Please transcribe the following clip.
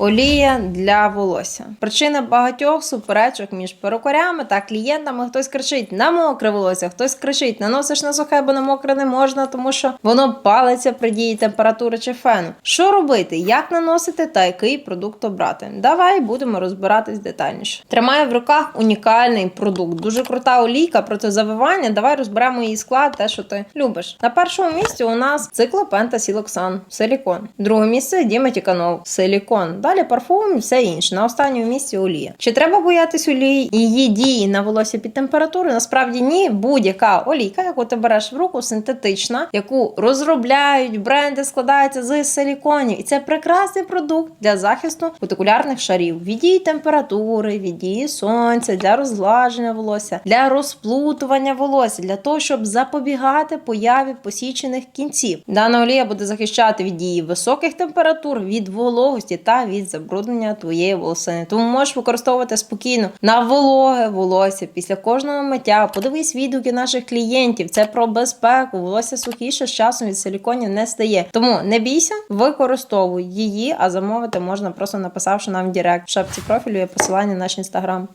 Олія для волосся. Причина багатьох суперечок між перукарями та клієнтами. Хтось кричить на мокре волосся, хтось кричить, наносиш на сухе, бо на мокре не можна, тому що воно палиться при дії температури чи фену. Що робити, як наносити та який продукт обрати? Давай будемо розбиратись детальніше. Тримаю в руках унікальний продукт. Дуже крута олійка проти завивання. Давай розберемо її склад, те, що ти любиш. На першому місці у нас циклопента сілоксан, силікон. Друге місце діметіканол, силікон. Далі парфум і все інше. На останньому місці олія. Чи треба боятись олії її дії на волосся під температурою? Насправді ні. Будь-яка олійка, яку ти береш в руку, синтетична, яку розробляють бренди, складаються з силіконів. І це прекрасний продукт для захисту кутикулярних шарів від дії температури, від дії сонця, для розглаження волосся, для розплутування волосся, для того, щоб запобігати появі посічених кінців. Дана олія буде захищати від дії високих температур, від вологості та від забруднення твоєї волосини. Тому можеш використовувати спокійно на вологе волосся після кожного миття. Подивись відгуки наших клієнтів. Це про безпеку. Волосся сухіше з часом від силіконів не стає. Тому не бійся, використовуй її, а замовити можна просто написавши нам в Директ. В шапці профілю є посилання на наш інстаграм.